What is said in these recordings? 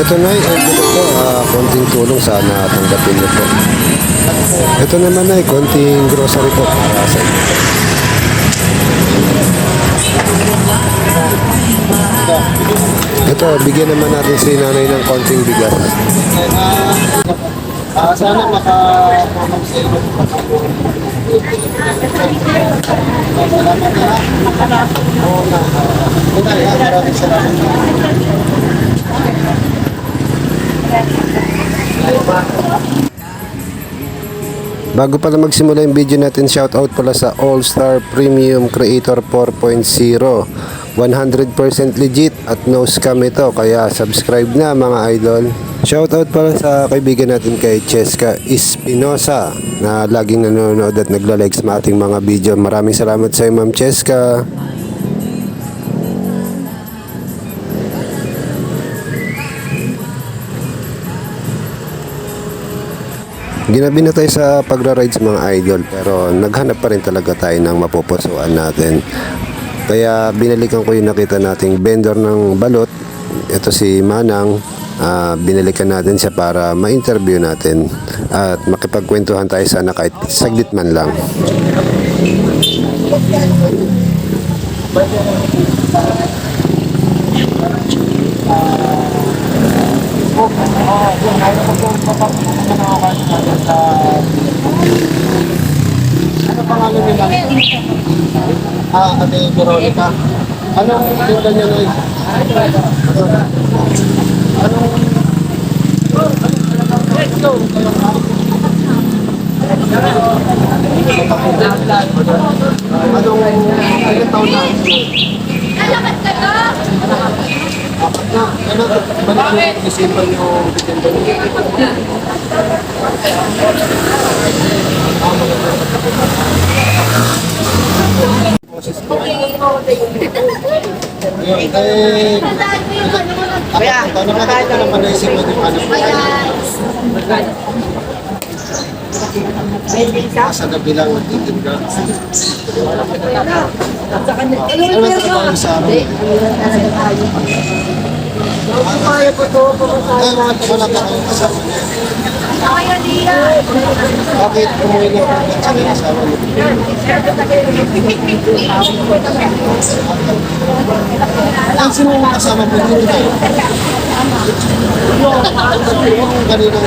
Ito na ay envelope po, ah, konting tulong sana tanggapin niyo po. Ito naman ay konting grocery po para sa inyo. Ito, bigyan naman natin si nanay ng konting bigas. Ah, sana inyo. Salamat na. Oo na, maraming salamat. Bago pala magsimula yung video natin, shoutout pala sa All Star Premium Creator 4.0. 100% legit at no scam ito, kaya subscribe na mga idol. Shoutout pala sa kaibigan natin kay Cheska Espinosa na laging nanonood at nagla-like sa ating mga video. Maraming salamat sa iyo, Ma'am Cheska. Ginabi na tayo sa pagra-rides mga idol pero naghanap pa rin talaga tayo ng mapupusuan natin. Kaya binalikan ko yung nakita nating vendor ng balot. Ito si Manang. Ah, binalikan natin siya para ma-interview natin at makipagkwentuhan tayo sana kahit saglit man lang. Ano pangalan nila? Ah, Ate Veronica. Anong tinda niya na Anong Anong ilang taon na? Na. Ano, balik yung isipan bitinda niyo. Ayun, eh, Kaya, ano ka ito naman naisip mo yung ano? Nasa gabi lang magtitinda. Ano ang trabaho sa araw? Eh, mga wala ka kayong kasama niya. Bakit umuwi na po ba sa mga kasama niyo? Ang sino ang kasama po dito kayo? Yung kaninang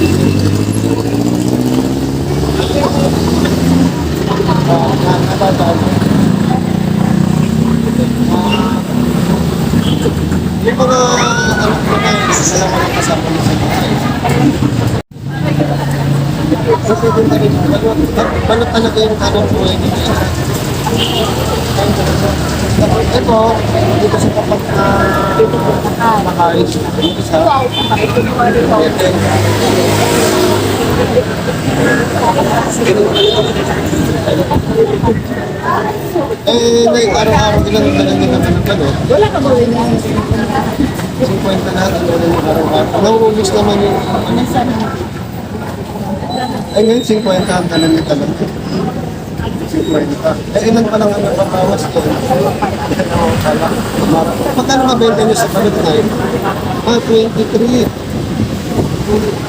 Yung mga ano po kayo, alam mo ng kasama niyo sa bahay. So, pwede na rin, ano, talaga yung buhay niyo? Tapos ito, dito sa kapag na nakain, dito sa Eh, like, araw-araw ilang niyo naman ng gano'n. Wala ka ba rin yan? 50 na ito na yung araw-araw. Nauubos naman yung ano. Eh, ngayon 50 ang niyo talaga. 50. Eh, ilan pa lang ang napapawas ko? Magkano mabenta niyo sa balot ngayon? Ah, 23.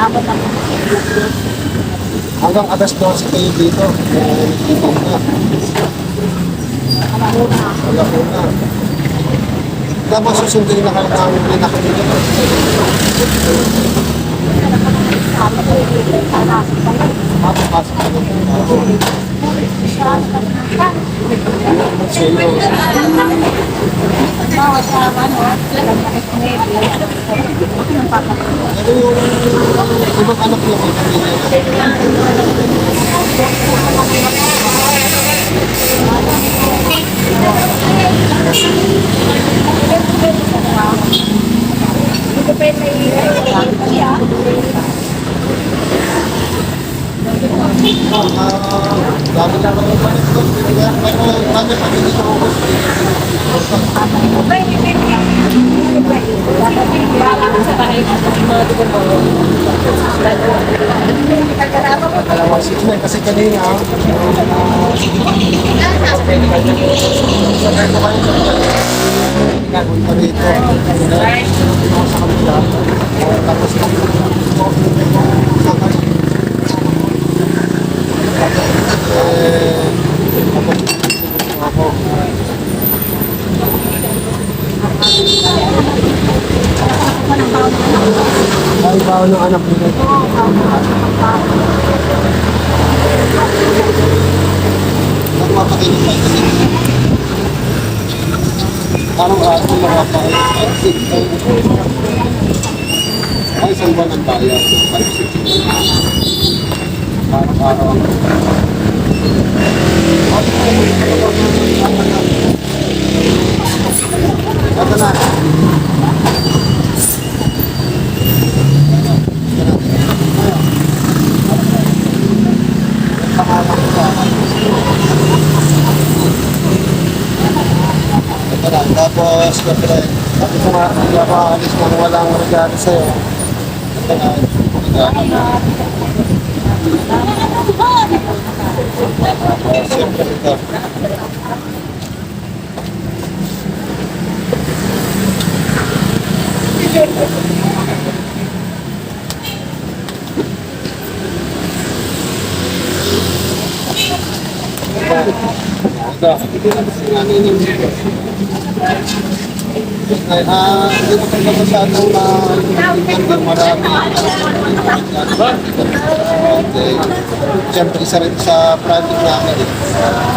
Apat ako. Hanggang atas 12 kayo dito. Ibang na. Wala po na. Dapat susundin na kayo ng pinakamili. Mapapasok ka ng tao. Ibang anak niya kayo Thank you. Ang papa. Ano yung ibang anak niyo may pamilya? dami lang ako balik ko. Pero dami pa din ito ako. Dalawang six na kasi kanina. Sakay ko kayo sa Gagawin ko rito. Bawa ng anak nila. Nagpapakinig pa kasi. Parang araw ko makapakinig. Ay, isang buwan ang bayad. Araw-araw. Ito na. Ito na. Tapos, siyempre, sabi ko nga, hindi ako aalis nang walang regalo sa'yo. Ito na. regalo. Tapos, siyempre, ito. Ito. Ay, ah, hindi ko talaga masyadong ma-remember marami. Okay. Siyempre, isa rin sa project namin. eh.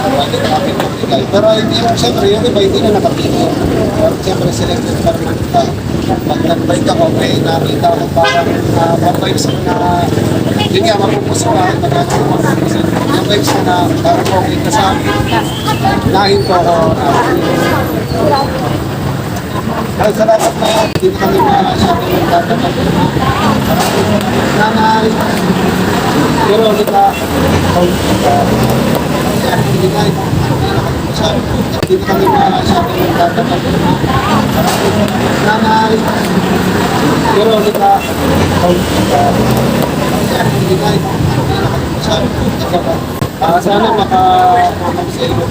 Project namin magbigay. Pero hindi yung, siyempre, yung iba hindi na nakapili. Pero siyempre, selected pa rin kita. Pag nag-bike ako, may nakita ko parang uh, mga vibes na yun nga, mapupusuan, magagawa mapupusuan. Yung vibes na parang okay ka sa akin. Nahinto ako na ay, salamat na. Hindi kami masyado yung tatanong. Nanay. Pero kita. Hindi nga. Hindi kami masyado yung tatanong. Nanay. Pero kita. Hindi nga. Ah, sana maka sa iyo.